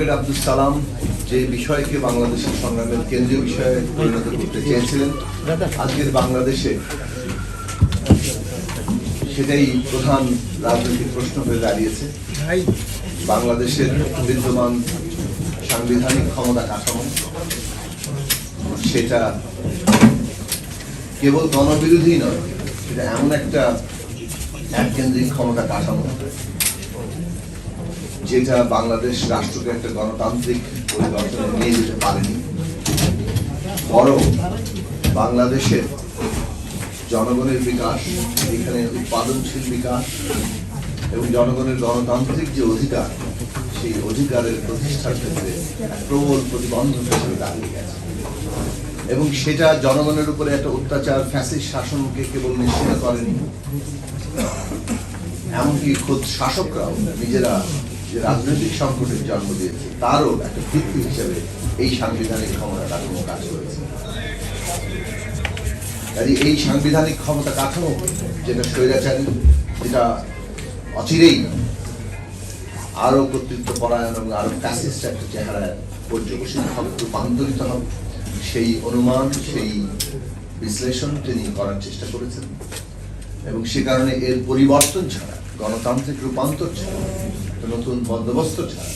Advocate Abdul Salam যে বিষয়কে বাংলাদেশের সংগ্রামের কেন্দ্রীয় বিষয়ে পরিণত করতে চেয়েছিলেন, আজকের বাংলাদেশে সেটাই প্রধান রাজনৈতিক প্রশ্ন হয়ে দাঁড়িয়েছে। বাংলাদেশের বিদ্যমান সাংবিধানিক ক্ষমতা কাঠামো, সেটা কেবল গণবিরোধী নয় এটা এমন একটা এককেন্দ্রিক ক্ষমতা কাঠামো। যেটা বাংলাদেশ রাষ্ট্রকে একটা গণতান্ত্রিক পরিবর্তনে নিয়ে যেতে পারেনি, বরং বাংলাদেশের জনগণের বিকাশ, এখানে উৎপাদনশীল বিকাশ এবং জনগণের গণতান্ত্রিক যে অধিকার, সেই অধিকারের প্রতিষ্ঠার ক্ষেত্রে প্রবল প্রতিবন্ধক হিসেবে দাঁড়িয়ে গেছে। এবং সেটা জনগণের উপরে একটা অত্যাচার ফ্যাসিস শাসনকে কেবল নিশ্চিত করেনি, এমনকি খোদ শাসকরাও, নিজেরা যে রাজনৈতিক সংকটের জন্ম দিয়েছে, তারও একটা ভিত্তি হিসেবে এই সাংবিধানিক ক্ষমতা কাঠামো কাজ করেছে। কাজে এই সাংবিধানিক ক্ষমতা কাঠামো, যেটা স্বৈরাচারী, যেটা অচিরেই আরও কর্তৃত্ব পরায়ণ এবং আরও ফ্যাসিস্ট একটা চেহারায় পর্যবসিত হবে, রূপান্তরিত হবে, সেই অনুমান, সেই বিশ্লেষণ তিনি করার চেষ্টা করেছেন। এবং সে কারণে এর পরিবর্তন ছাড়া, গণতান্ত্রিক রূপান্তর ছাড়া একটা নতুন বন্দোবস্ত ছাড়া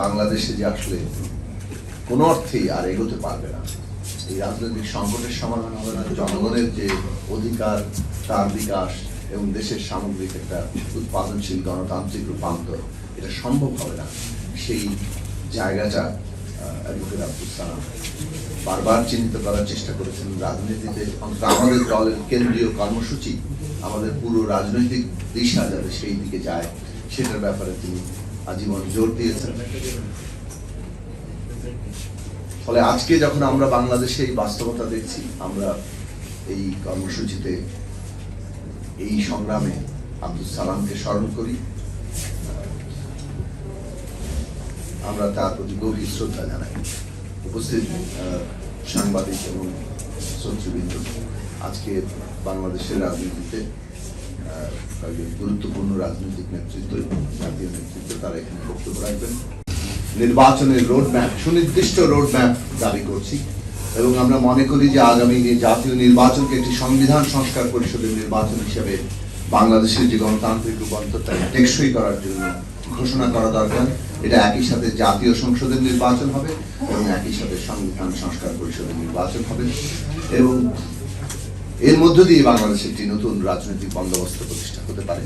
বাংলাদেশে যে আসলে কোনো অর্থেই আর এগোতে পারবে না। এই রাজনৈতিক সংকটের সমাধান হবে না, জনগণের যে অধিকার, তার বিকাশ এবং দেশের সামগ্রিক একটা উৎপাদনশীল গণতান্ত্রিক রূপান্তর, এটা সম্ভব হবে না। সেই জায়গাটা অ্যাডভোকেট আব্দুল সালাম বারবার চিহ্নিত করার চেষ্টা করেছেন রাজনীতিতে। অন্তত আমাদের দলের কেন্দ্রীয় কর্মসূচি আমাদের পুরো রাজনৈতিক দিশা যাতে সেই দিকে যায়। সেটার ব্যাপারে তিনি আজীবন জোর দিয়েছেন। ফলে আজকে যখন আমরা বাংলাদেশে এই বাস্তবতা দেখছি, আমরা এই কর্মসূচিতে, এই সংগ্রামে আব্দুল সালামকে স্মরণ করি। আমরা তার প্রতি গভীর শ্রদ্ধা জানাই। উপস্থিত সাংবাদিক এবং শ্রোতৃবৃন্দ আজকে বাংলাদেশের রাজনীতিতে গুরুত্বপূর্ণ রাজনৈতিক নেতৃত্ব জাতীয় নেতৃত্ব তারা এখানে বক্তব্য রাখবেন। নির্বাচনের রোড ম্যাপ সুনির্দিষ্ট রোড ম্যাপ দাবি করছি এবং আমরা মনে করি যে আগামী যে জাতীয় নির্বাচনকে একটি সংবিধান সংস্কার পরিষদের নির্বাচন হিসেবে বাংলাদেশের যে গণতান্ত্রিক রূপান্তরটাকে টেকসই করার জন্য ঘোষণা করা দরকার। এটা একই সাথে জাতীয় সংসদের নির্বাচন হবে এবং একই সাথে সংবিধান সংস্কার পরিষদের নির্বাচন হবে। এবং এর মধ্য দিয়ে বাংলাদেশে একটি নতুন রাজনৈতিক বন্দোবস্ত প্রতিষ্ঠা হতে পারে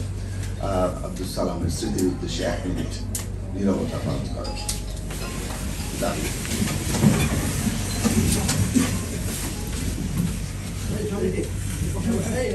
আব্দুল সালামের স্মৃতির উদ্দেশ্যে এক মিনিট নিরবতা পালন করা দাবি Hey,